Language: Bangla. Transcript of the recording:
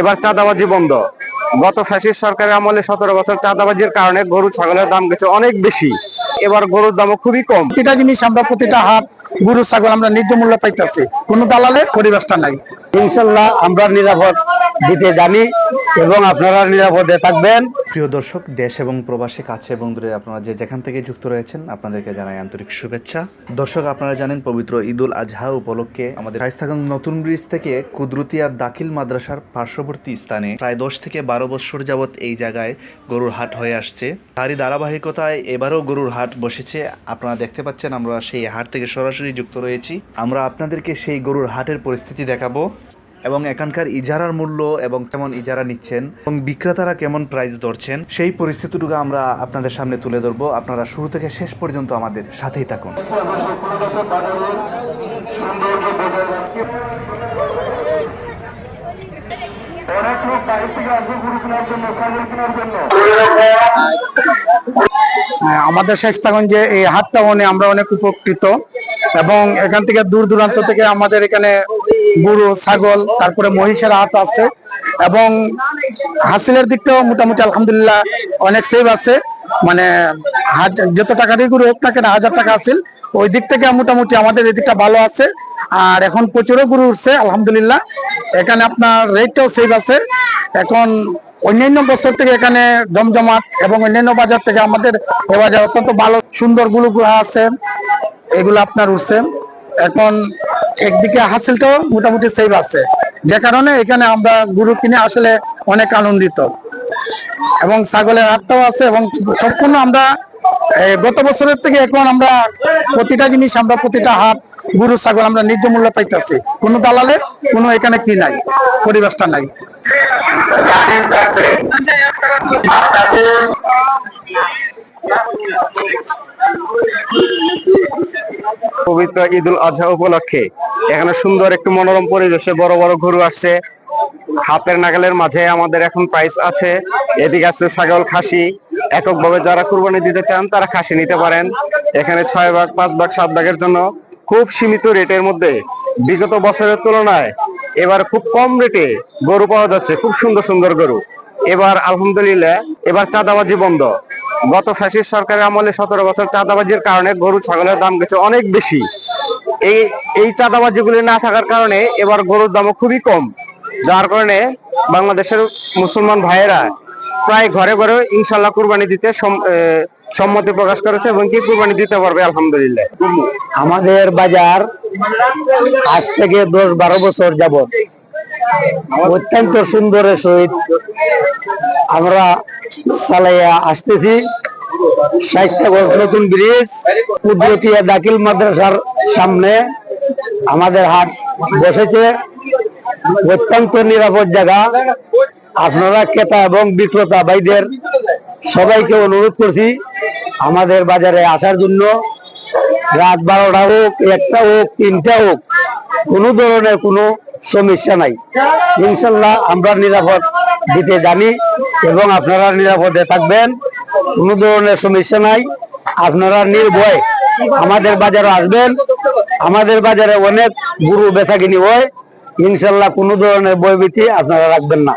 এবার চাঁদাবাজি বন্ধ। গত ফ্যাসির সরকারের আমলে সতেরো বছর চাঁদাবাজির কারণে গরু ছাগলের দাম গেছে অনেক বেশি। এবার গরুর দামও খুবই কম। প্রতিটা জিনিস আমরা প্রতিটা হাত গরু ছাগল আমরা ন্যায্য মূল্য পাইতেছি। কোনো দালালের পরিবেশটা নাই। ইনশাল্লাহ আমরা নিরাপদ দিতে জানি এবং আপনারা নিরাপদে থাকবেন। প্রিয় দর্শক, দেশ এবং প্রবাসী, কাছে এবং দূরে আপনারা যে যেখান থেকে যুক্ত রয়েছেন, আপনাদেরকে জানাই আন্তরিক শুভেচ্ছা। দর্শক, আপনারা জানেন পবিত্র ঈদুল আজহা উপলক্ষে আমাদের শাইস্তাগঞ্জ নতুন ব্রিজ থেকে কুদরতিয়া দাখিল মাদ্রাসার পার্শ্ববর্তী স্থানে প্রায় দশ থেকে বারো বছর যাবৎ এই জায়গায় গরুর হাট হয়ে আসছে। তারই ধারাবাহিকতায় এবারও গরুর হাট বসেছে। আপনারা দেখতে পাচ্ছেন, আমরা সেই হাট থেকে সরাসরি যুক্ত রয়েছি। আমরা আপনাদেরকে সেই গরুর হাটের পরিস্থিতি দেখাবো। এবং এখানকার ইজারার মূল্য এবং কেমন ইজারা নিচ্ছেন এবং বিক্রেতারা কেমন প্রাইস ধরছেন, সেই পরিস্থিতিটুকু আমরা আপনাদের সামনে তুলে ধরবো। আপনারা শুরু থেকে শেষ পর্যন্ত আমাদের সাথেই থাকুন। আমাদের শাইস্তাগঞ্জে এই হাটটা অনেক আমরা অনেক উপকৃত এবং এখান থেকে দূর দূরান্ত থেকে আমাদের এখানে গরু, ছাগল, তারপরে মহিষের হাত আছে এবং হাসিলের দিকটাও মোটামুটি আলহামদুলিল্লাহ অনেক সেভ আছে। মানে যত টাকারই গরু হোক না কেন হাজার টাকা আছিল ওই দিক থেকে মোটামুটি আমাদের এই দিকটা ভালো আছে। আর এখন প্রচুরও গরু উঠছে, আলহামদুলিল্লাহ। এখানে আপনার রেটটাও সেভ আছে। এখন অন্যান্য বছর থেকে এখানে জমজমাট এবং অন্যান্য বাজার থেকে আমাদের এ বাজার অত্যন্ত ভালো, সুন্দরগুলো আছে। এগুলো আপনার উঠছে। এখন একদিকে হাসিলটাও মোটামুটি সেভ আছে। যে কারণে এখানে আমরা গরু কিনে আসলে অনেক আনন্দিত। এবং ছাগলের হাটটাও আছে এবং সম্পূর্ণ আমরা গত বছরের থেকে এখন আমরা প্রতিটা জিনিস, আমরা প্রতিটা হাট, গরু, ছাগল আমরা ন্যায্য মূল্য পাইতেছি। কোনো দালালের, কোনো এখানে কি নাই, পরিবেশটা নাই। পবিত্র ঈদুল আজহা উপলক্ষে এখানে সুন্দর একটু মনোরম পরিবেশে বড় বড় গরু আসছে। হাতের নাগালের মাঝে আমাদের এখন প্রাইস আছে। এদিকে আছে ছাগল, খাসি। এককভাবে যারা কুরবানি দিতে চান, তারা খাসি নিতে পারেন। এখানে ছয় ভাগ, পাঁচ ভাগ, সাত ভাগের জন্য খুব সীমিত রেটের মধ্যে। বিগত বছরের তুলনায় এবার খুব কম রেটে গরু পাওয়া যাচ্ছে। খুব সুন্দর সুন্দর গরু। এবার আলহামদুলিল্লাহ, এবার চাঁদাবাজি বন্ধ। গত ফ্যাসিস্ট সরকারের আমলে সতেরো বছর চাঁদাবাজির কারণে গরু, ছাগলের দাম গেছে অনেক বেশি। এই এই চাঁদাবাজি গুলি না থাকার কারণে এবার গরুর দামও খুবই কম। যার কারণে বাংলাদেশের মুসলমান ভাইয়েরা প্রায় ঘরে ঘরে ইনশাল্লাহ কুরবানি দিতে সম- সম্মতি প্রকাশ করেছে এবং কি কুরবানি দিতে পারবে আলহামদুলিল্লাহ। আমাদের বাজার আজ থেকে দশ বারো বছর যাবত অত্যন্ত সুন্দরের সহিত আমরা চালাইয়া আসতেছি। স্বাস্থ্যগঞ্জ নতুন ব্রিজ কুদরতিয়া দাখিল মাদ্রাসার সামনে আমাদের হাট বসেছে। অত্যন্ত নিরাপদ জায়গা। আপনারা ক্রেতা এবং বিক্রেতা ভাইদের সবাইকে অনুরোধ করছি আমাদের বাজারে আসার জন্য। রাত বারোটা হোক, একটা হোক, তিনটা হোক, কোনো ধরনের কোনো সমস্যা নাই। ইনশাল্লাহ আমরা নিরাপদ দিতে জানি এবং আপনারা নিরাপদে থাকবেন। কোনো ধরনের সমস্যা নাই। আপনারা নির্ভয় আমাদের বাজারে আসবেন। আমাদের বাজারে অনেক গুরু বেচা কিনি হয়। ইনশাল্লাহ কোনো ধরনের বয়ভীতি আপনারা রাখবেন না।